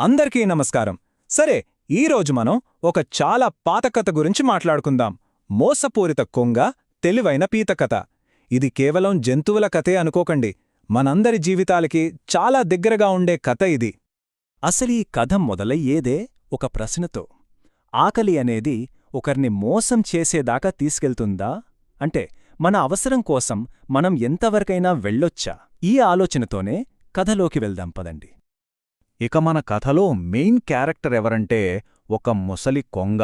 అందరికీ నమస్కారం. సరే ఈరోజు మనం ఒక చాలా పాత కథ గురించి మాట్లాడుకుందాం. మోసపూరిత కొంగ తెలివైన పీత కథ ఇది కేవలం జంతువుల కథే అనుకోకండి. మనందరి జీవితాలకి చాలా దగ్గరగా ఉండే కథ ఇది. అసలీ కథ మొదలయ్యేదే ఒక ప్రశ్నతో. ఆకలి అనేది ఒకరిని మోసం చేసేదాకా తీసుకెళ్తుందా? అంటే మన అవసరం కోసం మనం ఎంతవరకైనా వెళ్ళొచ్చా? ఈ ఆలోచనతోనే కథలోకి వెళ్దాం పదండి. ఇక మన కథలో మెయిన్ క్యారెక్టర్ ఎవరంటే ఒక ముసలి కొంగ.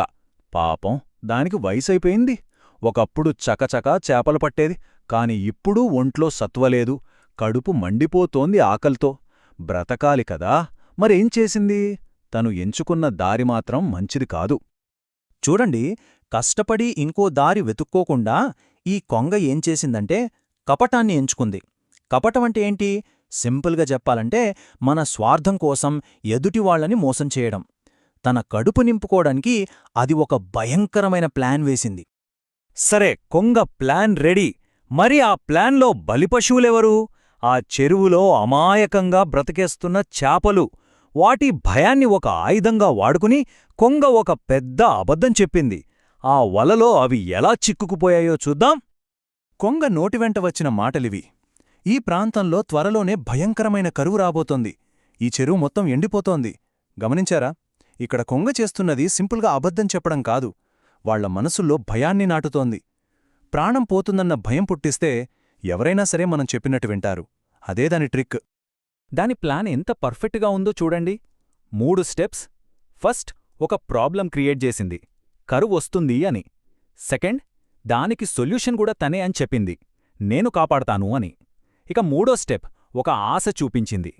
పాపం దానికి వయసైపోయింది. ఒకప్పుడు చకచకా చేపలు పట్టేది కాని ఇప్పుడు ఒంట్లో సత్వలేదు కడుపు మండిపోతోంది ఆకలితో. బ్రతకాలి కదా మరేం చేసింది? తను ఎంచుకున్న దారి మాత్రం మంచిది కాదు. చూడండి కష్టపడి ఇంకో దారి వెతుక్కోకుండా ఈ కొంగ ఏం చేసిందంటే కపటాన్ని ఎంచుకుంది. కపటమంటే ఏంటి? సింపుల్గా చెప్పాలంటే మన స్వార్థం కోసం ఎదుటివాళ్ళని మోసం చేయడం. తన కడుపు నింపుకోవడానికి అది ఒక భయంకరమైన ప్లాన్ వేసింది. సరే కొంగ ప్లాన్ రెడీ. మరి ఆ ప్లాన్లో బలిపశువులెవరు ఆ చెరువులో అమాయకంగా బ్రతికేస్తున్న చేపలు. వాటి భయాన్ని ఒక ఆయుధంగా వాడుకుని కొంగ ఒక పెద్ద అబద్ధం చెప్పింది. ఆ వలలో అవి ఎలా చిక్కుకుపోయాయో చూద్దాం. కొంగ నోటివెంట వచ్చిన మాటలివి. ఈ ప్రాంతంలో త్వరలోనే భయంకరమైన కరువు రాబోతోంది. ఈ చెరువు మొత్తం ఎండిపోతోంది. గమనించారా? ఇక్కడ కొంగ చేస్తున్నది సింపుల్గా అబద్ధం చెప్పడం కాదు. వాళ్ళ మనసుల్లో భయాన్ని నాటుతోంది. ప్రాణం పోతుందన్న భయం పుట్టిస్తే ఎవరైనా సరే మనం చెప్పినట్టు వింటారు. అదే దాని ట్రిక్. దాని ప్లాన్ ఎంత పర్ఫెక్ట్గా ఉందో చూడండి. మూడు స్టెప్స్. ఫస్ట్ ఒక ప్రాబ్లం క్రియేట్ చేసింది. కరువు వస్తుంది అని. సెకండ్ దానికి సొల్యూషన్ కూడా తనే అని చెప్పింది. నేను కాపాడతాను అని. ఇక మూడో స్టెప్ ఒక ఆశ చూపించింది.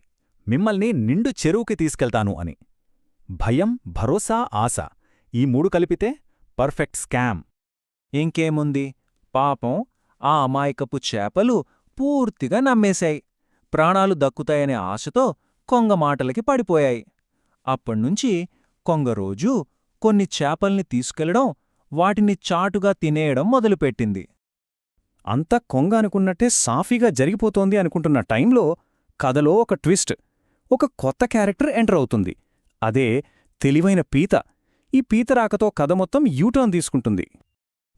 మిమ్మల్ని నిండు చెరువుకి తీసుకెళ్తాను అని. భయం భరోసా ఆశ ఈ మూడు కలిపితే పర్ఫెక్ట్ స్కామ్. ఇంకేముంది? పాపం ఆ అమాయకపు చేపలు పూర్తిగా నమ్మేశాయి. ప్రాణాలు దక్కుతాయనే ఆశతో కొంగ మాటలకి పడిపోయాయి. అప్పణ్నుంచి కొంగ రోజూ కొన్ని చేపల్ని తీసుకెళ్ళడం వాటిని చాటుగా తినేయడం మొదలుపెట్టింది. అంతా కొంగ అనుకున్నట్టే సాఫీగా జరిగిపోతోంది అనుకుంటున్న టైంలో కథలో ఒక ట్విస్ట్. ఒక కొత్త క్యారెక్టర్ ఎంటర్ అవుతుంది. అదే తెలివైన పీత. ఈ పీత రాకతో కథ మొత్తం యూటర్న్ తీసుకుంటుంది.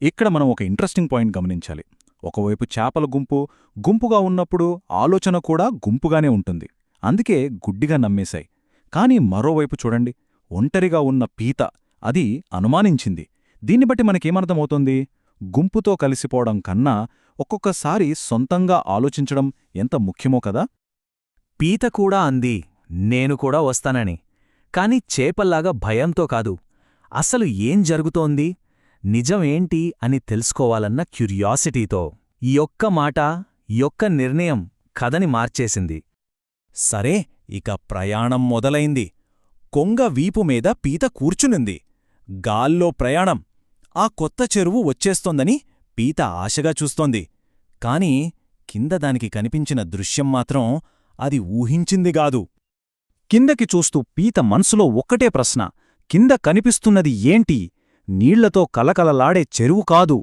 ఇక్కడ మనం ఒక ఇంట్రెస్టింగ్ పాయింట్ గమనించాలి. ఒకవైపు చేపల గుంపు గుంపుగా ఉన్నప్పుడు ఆలోచన కూడా గుంపుగానే ఉంటుంది. అందుకే గుడ్డిగా నమ్మేశాయి. కాని మరోవైపు చూడండి. ఒంటరిగా ఉన్న పీత. అది అనుమానించింది. దీన్ని బట్టి మనకేమర్థమవుతోంది గుంపుతో కలిసిపోవడం కన్నా ఒక్కొక్కసారి సొంతంగా ఆలోచించడం ఎంత ముఖ్యమో కదా? పీత కూడా అంది నేను కూడా వస్తానని. కాని చేపల్లాగా భయంతో కాదు. అసలు ఏం జరుగుతోంది? నిజమేంటి అని తెలుసుకోవాలన్న క్యూరియాసిటీతో. ఈ ఒక్క మాట ఈ నిర్ణయం కథని మార్చేసింది. సరే ఇక ప్రయాణం మొదలైంది. కొంగ వీపు మీద పీత కూర్చునింది. గాల్లో ప్రయాణం. ఆ కొత్త చెరువు వచ్చేస్తోందని పీత ఆశగా చూస్తోంది. కాని కింద దానికి కనిపించిన దృశ్యం మాత్రం అది ఊహించిందిగాదు కిందకి చూస్తూ పీత మనసులో ఒక్కటే ప్రశ్న. కింద కనిపిస్తున్నది ఏంటి? నీళ్ళతో కలకలలాడే చెరువు కాదు.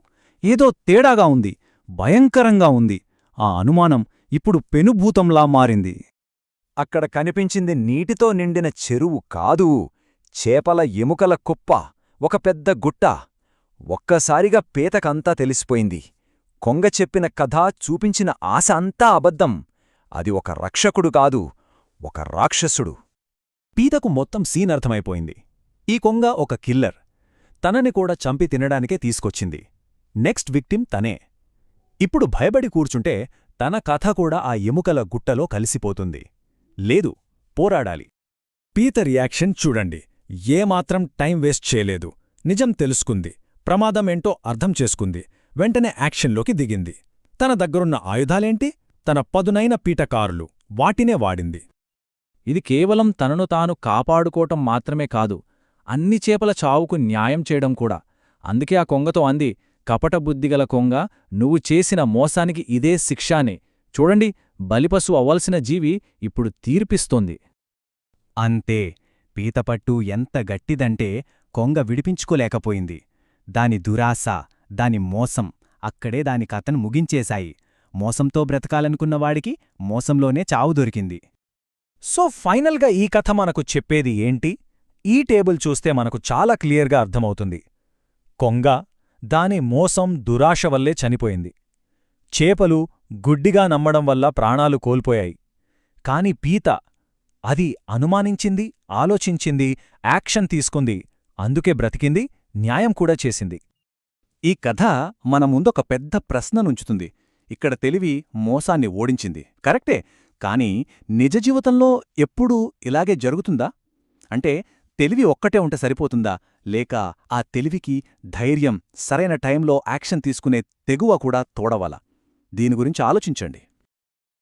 ఏదో తేడాగా ఉంది. భయంకరంగా ఉంది. ఆ అనుమానం ఇప్పుడు పెనుభూతంలా మారింది. అక్కడ కనిపించింది నీటితో నిండిన చెరువు కాదు. చేపల ఎముకల కుప్ప. ఒక పెద్ద గుట్ట. ఒక్కసారిగా పేతకంతా తెలిసిపోయింది. కొంగ చెప్పిన కథ చూపించిన ఆశ అంతా అబద్ధం. అది ఒక రక్షకుడు కాదు ఒక రాక్షసుడు. పీతకు మొత్తం సీన్ అర్థమైపోయింది. ఈ కొంగ ఒక కిల్లర్. తనని కూడా చంపి తినడానికే తీసుకొచ్చింది. నెక్స్ట్ విక్టిమ్ తనే. ఇప్పుడు భయపడి కూర్చుంటే తన కథ కూడా ఆ ఎముకల గుట్టలో కలిసిపోతుంది. లేదు పోరాడాలి. పీత రియాక్షన్ చూడండి. ఏమాత్రం టైం వేస్ట్ చేయలేదు. నిజం తెలుసుకుంది. ప్రమాదమేంటో అర్థం చేసుకుంది. వెంటనే యాక్షన్లోకి దిగింది. తన దగ్గరున్న ఆయుధాలేంటి? తన పదునైన పీటకారులు వాటినే వాడింది. ఇది కేవలం తనను తాను కాపాడుకోవటం మాత్రమే కాదు అన్ని చేపల చావుకు న్యాయం చేయడం కూడా. అందుకే ఆ కొంగతో అంది కపటబుద్ధిగల కొంగ నువ్వు చేసిన మోసానికి ఇదే శిక్షానే. చూడండి బలిపశు అవ్వాల్సిన జీవి ఇప్పుడు తీర్పిస్తోంది. అంతే. పీతపట్టు ఎంత గట్టిదంటే కొంగ విడిపించుకోలేకపోయింది. దాని దురాశ దాని మోసం అక్కడే దాని కథను ముగించేశాయి. మోసంతో బ్రతకాలనుకున్నవాడికి మోసంలోనే చావు దొరికింది. సో ఫైనల్గా ఈ కథ మనకు చెప్పేది ఏంటి? ఈ టేబుల్ చూస్తే మనకు చాలా క్లియర్గా అర్థమవుతుంది. కొంగ దాని మోసం దురాశ వల్లే చనిపోయింది. చేపలు గుడ్డిగా నమ్మడం వల్ల ప్రాణాలు కోల్పోయాయి. కాని పీత అది అనుమానించింది ఆలోచించింది యాక్షన్ తీసుకుంది. అందుకే బ్రతికింది న్యాయం కూడా చేసింది. ఈ కథ మన ముందొక పెద్ద ప్రశ్ననుంచుతుంది ఇక్కడ తెలివి మోసాన్ని ఓడించింది. కరెక్టే. కానీ నిజ జీవితంలో ఎప్పుడూ ఇలాగే జరుగుతుందా? అంటే తెలివి ఒక్కటే ఉంటే సరిపోతుందా? లేక ఆ తెలివికి ధైర్యం సరైన టైంలో యాక్షన్ తీసుకునే తెగువ కూడా తోడవాలా దీని గురించి ఆలోచించండి.